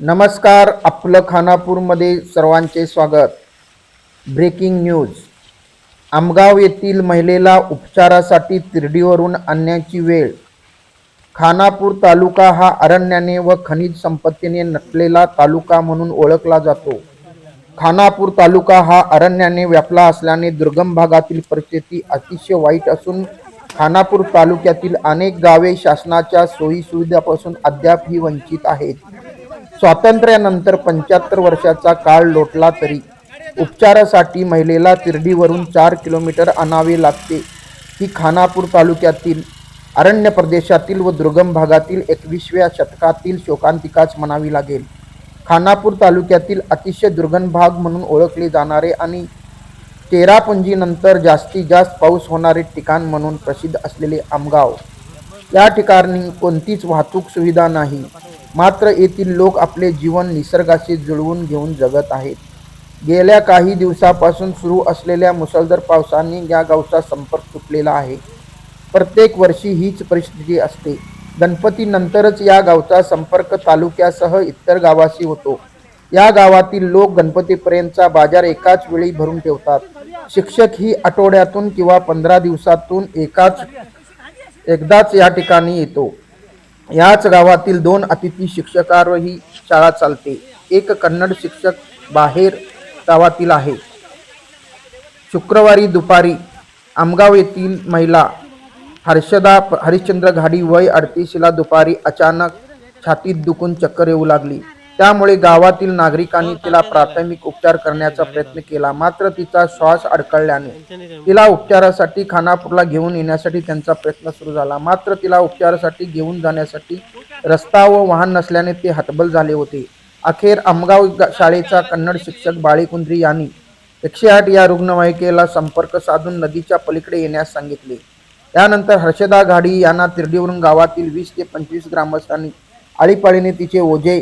नमस्कार आपलं खानापूरमध्ये सर्वांचे स्वागत. Breaking news. आमगाव येथील महिलेला उपचारासाठी तिरडीवरून आणण्याची वेळ. खानापूर तालुका हा अरण्याने व खनिज संपत्तीने नटलेला तालुका म्हणून ओळखला जातो. खानापूर तालुका हा अरण्याने व्यापला असल्याने दुर्गम भागातील परिस्थिती अतिशय वाईट असून खानापूर तालुक्यातील अनेक गावे शासनाच्या सोयीसुविधापासून अद्याप ही वंचित आहेत. स्वातंत्र्यानंतर पंच्याहत्तर वर्षाचा काळ लोटला तरी उपचारासाठी महिलेला तिरडीवरून चार किलोमीटर आणावे लागते. ही खानापूर तालुक्यातील अरण्य प्रदेशातील व दुर्गम भागातील एकवीसव्या शतकातील शोकांतिकाच म्हणावी लागेल. खानापूर तालुक्यातील अतिशय दुर्गम भाग म्हणून ओळखले जाणारे आणि चेरापुंजीनंतर जास्तीत जास्त पाऊस होणारे ठिकाण म्हणून प्रसिद्ध असलेले आमगाव. या ठिकाणी कोणतीच वाहतूक सुविधा नाही. मात्र येथील लोक आपले जीवन निसर्गाशी जुळवून घेऊन जगत आहेत. गेल्या काही दिवसापासून सुरू असलेल्या मुसळधार पावसाने या गावचा संपर्क तुटलेला आहे. प्रत्येक वर्षी हीच परिस्थिती असते. गणपतीनंतरच या गावचा संपर्क तालुक्यासह इतर गावाशी होतो. या गावातील लोक गणपतीपर्यंतचा बाजार एकाच वेळी भरून ठेवतात. शिक्षक ही आठवड्यातून किंवा पंधरा दिवसातून एकाच एकदाच या ठिकाणी येतो. याच गावातील दोन अतिथी शिक्षकावर ही शाळा चालते. एक कन्नड शिक्षक बाहेर गावातील आहे. शुक्रवारी दुपारी आमगाव येथील महिला हर्षदा हरिश्चंद्र घाडी वय अडतीसला दुपारी अचानक छातीत दुखून चक्कर येऊ लागली. त्यामुळे गावातील नागरिकांनी तिला प्राथमिक उपचार करण्याचा प्रयत्न केला. मात्र तिचा श्वास अडकळल्याने तिला उपचारासाठी खानापूरला घेऊन येण्यासाठी त्यांचा प्रयत्न सुरू झाला. मात्र तिला उपचारासाठी घेऊन जाण्यासाठी रस्ता व वाहन नसल्याने ते हतबल झाले होते. अखेर आमगाव शाळेचा कन्नड शिक्षक बाळीकुंद्री यांनी एकशे आठ या रुग्णवाहिकेला संपर्क साधून नदीच्या पलीकडे येण्यास सांगितले. त्यानंतर हर्षदा घाडी यांना तिरडीवरून गावातील वीस ते पंचवीस ग्रामस्थांनी आळीपाळीने तिचे ओझे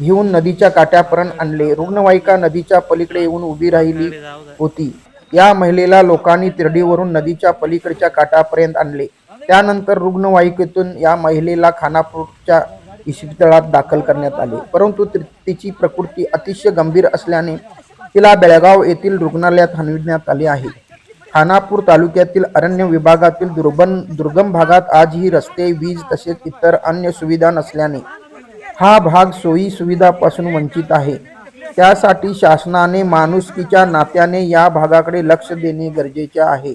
घेऊन नदीच्या काट्यापर्यंत आणले. रुग्णवाहिका नदीच्या पलीकडे येऊन उभी राहिली होती. या महिलेला लोकांनी तिरडीवरून नदीच्या पलीकडच्या काठापर्यंत आणले. त्यानंतर रुग्णवाहिकेतून या महिलेला खानापूरच्या इस्पितळात दाखल करण्यात आले. परंतु तिची प्रकृती अतिशय गंभीर असल्याने तिला बेळगाव येथील रुग्णालयात हलविण्यात आले आहे. खानापूर तालुक्यातील अरण्य विभागातील दुर्गम दुर्गम भागात आजही रस्ते वीज तसेच इतर अन्य सुविधा नसल्याने हा भाग सोयी सुविधापासून वंचित आहे. त्यासाठी शासनाने माणुसकीच्या नात्याने या भागाकडे लक्ष देणे गरजेचे आहे.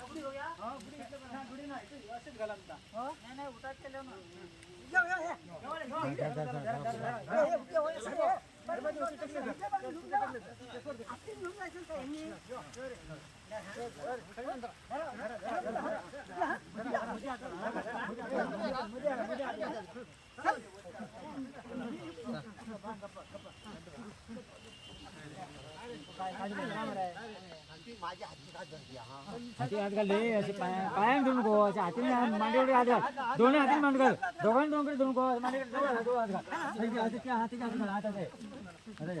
ಗುಡಿ ಹೋಗ್ಯಾ ಹಾ हाती हात घालले असे पाया पायाने धरून गो असे हातीने मांडीकडे हात घाल दोन्ही हाती मांड घाल दोघांनी दोघांकडे धरून गो मांडीकडे दोघं हात- दोघं हात घाल हाती-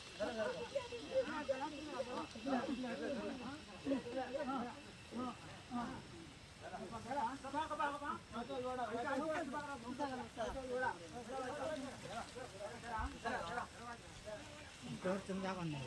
టోర్చం కాకుండా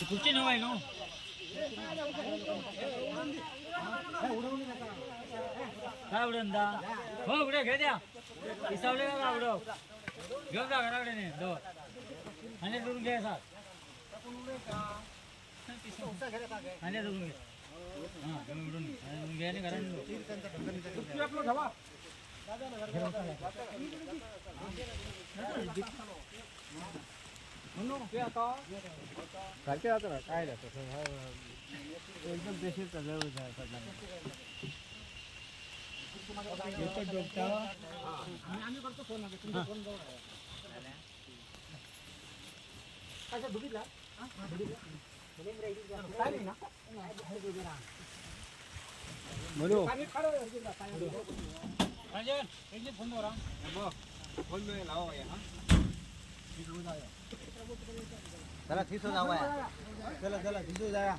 కుర్చీ నువ్వు నువ్వు આવડંદા હો ઉડે ઘે દે હિસાબ લેવા આવડો ગોદા ઘરાડે ને દો અને દૂર ગયા સાહેબ घराकडे ने दो आणि दुरून घे. सात आणि दुरून घे हा घेऊन उडून घे. आणि दुरून घे आणि घरात नेऊ. चालते आता ना काय हा, एकदम पेशीर जवळ राजन, इथे फोन लाव रा. चला तिथं जाऊया चला चला तिथं जाया.